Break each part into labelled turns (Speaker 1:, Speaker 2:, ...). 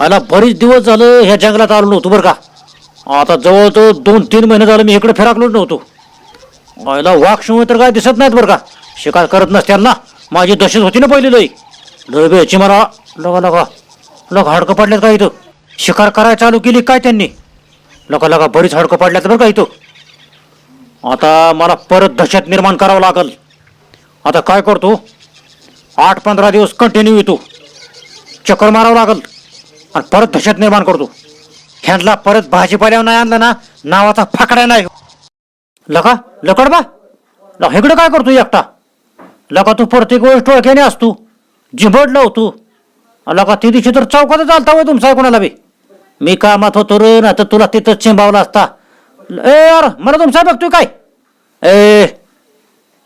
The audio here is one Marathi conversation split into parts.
Speaker 1: आला बरीच दिवस झालं ह्या जंगलात आलो नव्हतो बरं का. आता जवळजवळ दोन तीन महिने झालं मी इकडे फिराकलोच नव्हतो. आयला वाघ तर काय दिसत नाहीत बरं का. शिकार करत नसत्यांना. माझी दशेच होती ना पहिली लई. लय बेची मला लगा लगा लगा हाडकं पडल्यात का इथं. शिकार करायला चालू केली काय त्यांनी? लगा लगा बरीच हाडकं पडल्यात बरं का इथं. आता मला परत दहशत निर्माण करावं लागल. आता काय करतो? आठ पंधरा दिवस कंटिन्यू येतो. चक्कर मारावं लागल. आणि परत दहशत निर्माण करतो. ह्यांना परत भाजीपाल्यावर नाही आणलं ना नावाचा फाकडा नाही. लका लकड बा. इकडं काय करतो एकटा? लका तू प्रत्येक वेळेस टोळक्याने असतो. जिबड होतो लका ती दिवशी तर चौकात चालता वय तुमचा कोणाला बी. मी कामात होतो रे ना तर तुला तिथं चिंबावला असता. ए यार मला तुमचा बघतोय काय? ए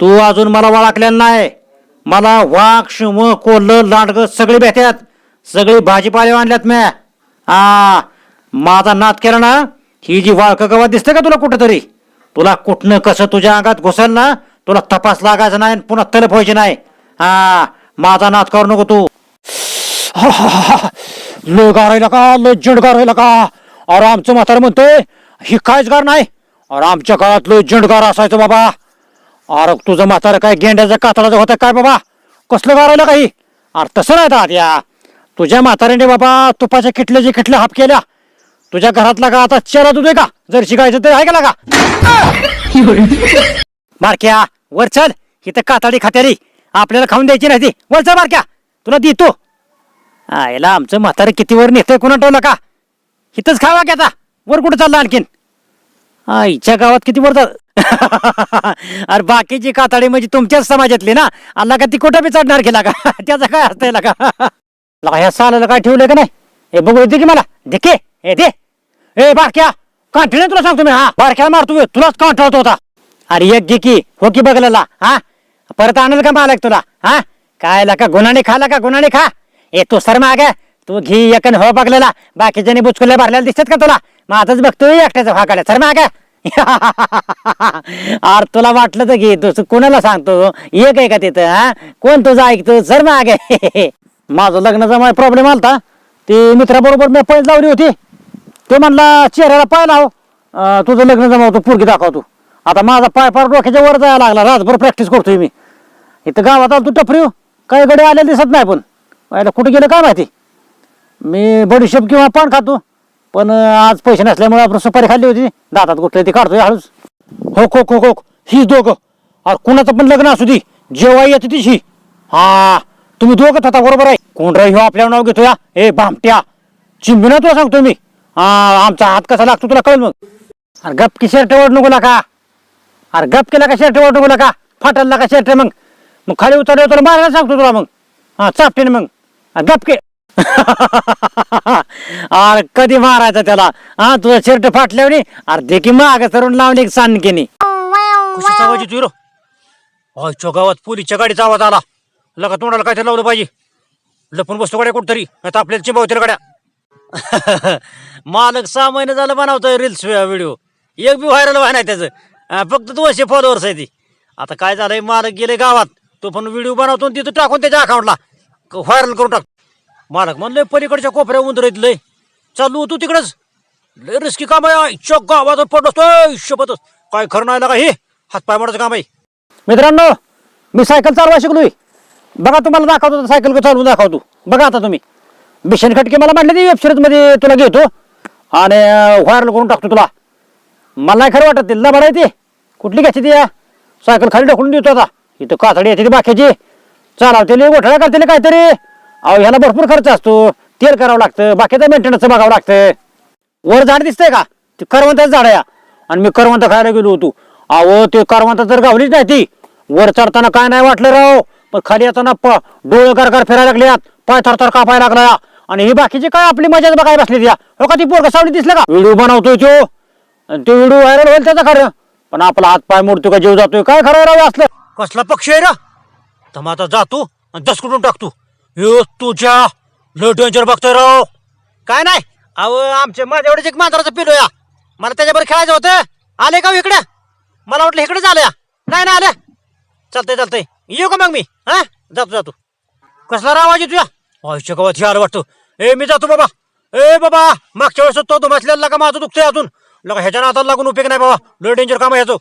Speaker 1: तू अजून मला वळखलेला नाही. मला वाघ शिव कोल्ह लांडग सगळे भेटतात. सगळी भाजीपाले आणल्यात म्या. हा माझा नात केला ना ही जी वाळक गवा दिसते का तुला कुठंतरी? तुला कुठनं कसं तुझ्या अंगात घुसल ना तुला तपास लागायचा नाही आणि पुन्हा तलप व्हायची नाही. हा माझा नात करू नको तू. लय गारायला का? लय जड गारायला का? अरे आमचं म्हातारं म्हणतोय ही कायच गार नाही. अरे आमच्या काळात लय जंडगार असायचं बाबा. अरे तुझं म्हातारं काय गेंड्याचं कातळाचं होतं काय बाबा? कसलं गारायला काही अरे तसं नाही दाद या. तुझ्या म्हाताऱ्याने बाबा तुपाच्या किटल्याचे किटले हाप केल्या तुझ्या घरातला का आता चेला तुझे का? जर शिकायचं तर आहे का लागा? बारक्या वर चल. इथं कातडी खात्यारी. आपल्याला खाऊन द्यायची नाही ती. वर चल बारक्या तुला देतो. आयला आमचं म्हातारं किती वर नेतंय कोणा ठेवला का इथंच खावा की आता. वर कुठं चाललं आणखीन? आईच्या गावात किती वर चाल अरे बाकीची कातडी म्हणजे तुमच्याच समाजातली ना? आला का ती कुठं बी चढणार केला का त्याचा काय असतंय का लगा ह्या सालाला काय ठेवलंय का नाही? हे बघू येते की मला. देखे हे दे. ए बारक्या कांठीने तुला सांगतो मी हा? बारक्याला मारतो बे, तुलाच कांठवतो होता. अरे एक घे की. हो की बघलेला हा? परत आणल का मालक तुला हा? काय ला का गुन्हाने खाला का गुन्हाने खा? ए तू सर माग. तू घी एकन हो बघलेला बाकीच्यानी बुचकुल्या भरलेला दिसतात का तुला? माझंच बघतोय एकट्याचा भागाड्या सर माग. अरे तुला वाटलं तर घे. तू कोणाला सांगतो? एक आहे का तिथं हा? कोण तुझं ऐकतो? सर माग. माझं लग्नाचा माझा प्रॉब्लेम आलता. ते मित्राबरोबर मी पैज लावली होती. ते म्हणला चेहऱ्याला पाय लाव. अं, तुझं लग्न जमावतो पुरगी दाखवतो आता माझा पाय पार डोक्याच्या वर जायला लागला. रातभर प्रॅक्टिस करतोय मी. इथं गावात आलो तू टपरी काही गडे आले दिसत नाही पण. पाहिलं कुठे गेलं काय माहिती? मी बडीशेप किंवा पान खातो. पण अं, आज पैसे नसल्यामुळे आपण सुपारी खाल्ली होती. दातात कुठले ती काढतोय हळूच. हो खो खो खो ही दोघं. अरे कुणाचं पण लग्न असू दे. जेव्हा येते तिशी हा. तुम्ही दोघं होता बरोबर आहे. कोण रे ह्यो आपल्यावर नाव घेतो या ए भामट्या चिंबिना तुला सांगतो मी. हा आमचा हात कसा लागतो तुला कळेल मग. अरे गप की शर्ट ओढ नको का अरे गप केला का शर्ट ओढ नको का फाटलला का शर्ट मग. मग खाली उतरले तुला मारायला सांगतो तुला मग. हा चापटेने मग. गप के. अरे कधी मारायचं त्याला? हा तुझं शर्ट फाटल्यावर अरे दे की माग सरून लावली एक सांडकेनी कशाचा आवाज येतोय रो? आजच्या गावात पोलीसच्या गाडीचा आवाज आला. लगा तोंडाला काय लावलं पाहिजे. लपून बसतो गाड्या कुठतरी. नाही तर आपल्याला चिंबावतील गाड्या. मालक सहा महिने झालं बनवतोय रील्स व्हिडिओ एक बी व्हायरल व्हाय नाही त्याचं. फक्त दोनशे फॉलोअर्स आहे ती. आता काय झालंय मालक गेले गावात. तो पण व्हिडिओ बनवतो आणि तिथं टाकून त्याच्या अकाउंटला व्हायरल करून टाक. मालक म्हणलंय पलीकडच्या कोपऱ्या उंदर येत लय. चालू होतो तिकडच. लय रिस्की काम आहे. चोक गावात पडलो शपथ. काय खरं नाही लागा हे. हातपाय मारायचं काम आहे. मित्रांनो मी सायकल चालवा शिकलोय. बघा तुम्हाला दाखवतो सायकल चालवून दाखवतो. बघा आता तुम्ही. बिशन खटके मला म्हटले ती वेबसिरीजमध्ये तुला घेतो. आणि व्हायरल करून टाकतो तुला. मला नाही खरं वाटत ते बरं आहे ते. कुठली घ्यायची ती या? सायकल खाली ढकलून देतो आता. इथं कातडी येते ती बाकीची चालवते गोठळा करते काहीतरी. अहो ह्याला भरपूर खर्च असतो. तेल करावं लागतं बाकीचं मेंटेनन्स बघावं लागतं. वर झाड दिसतंय का? ते करवंताचं झाड या. आणि मी करवंत खायला गेलो होतो. अहो ते करवंत तर गावलीच नाही ती. वर चढताना काय नाही वाटलं राव. पण खाली येताना प डोळे कार फिरायला लागल्यात पाय थरथर कापायला लागला आणि ही बाकीची काय आपली मजाच बघायला बसली त्या हो का ती पोरगा सावली दिसलं का? व्हिडिओ बनवतोय तो. आणि तो व्हिडिओ व्हायरल होईल त्याचा खरं. पण आपला हात पाय मोडतो का जीव जातोय? काय खरं राव असलं? कसला पक्षी आहे ना तर मग आता जातो आणि दसकडून टाकतो यो तुझ्या लो डेंजर बघतोय राव. काय नाही? अहो आमच्या एवढेच एक मांजराचं पिलो या. मला त्याच्याबरोबर खेळायचं होतं. आले का हो इकडे? मला वाटलं इकडे आलं या. नाही ना आल्या चालतंय चालतंय. येऊ का मग मी? हा? जातो जातो. कसला राव आवाज तुझ्या आयुष्य गावात आर वाटतो. ए मी जातो बाबा. ए बाबा मागच्या वेळेस तो धुमासलेला का माझं दुखतंय अजून. लगा ह्याच्या नादाला लागून उपयोग नाही बाबा. लो डेंजर काम ह्याचं.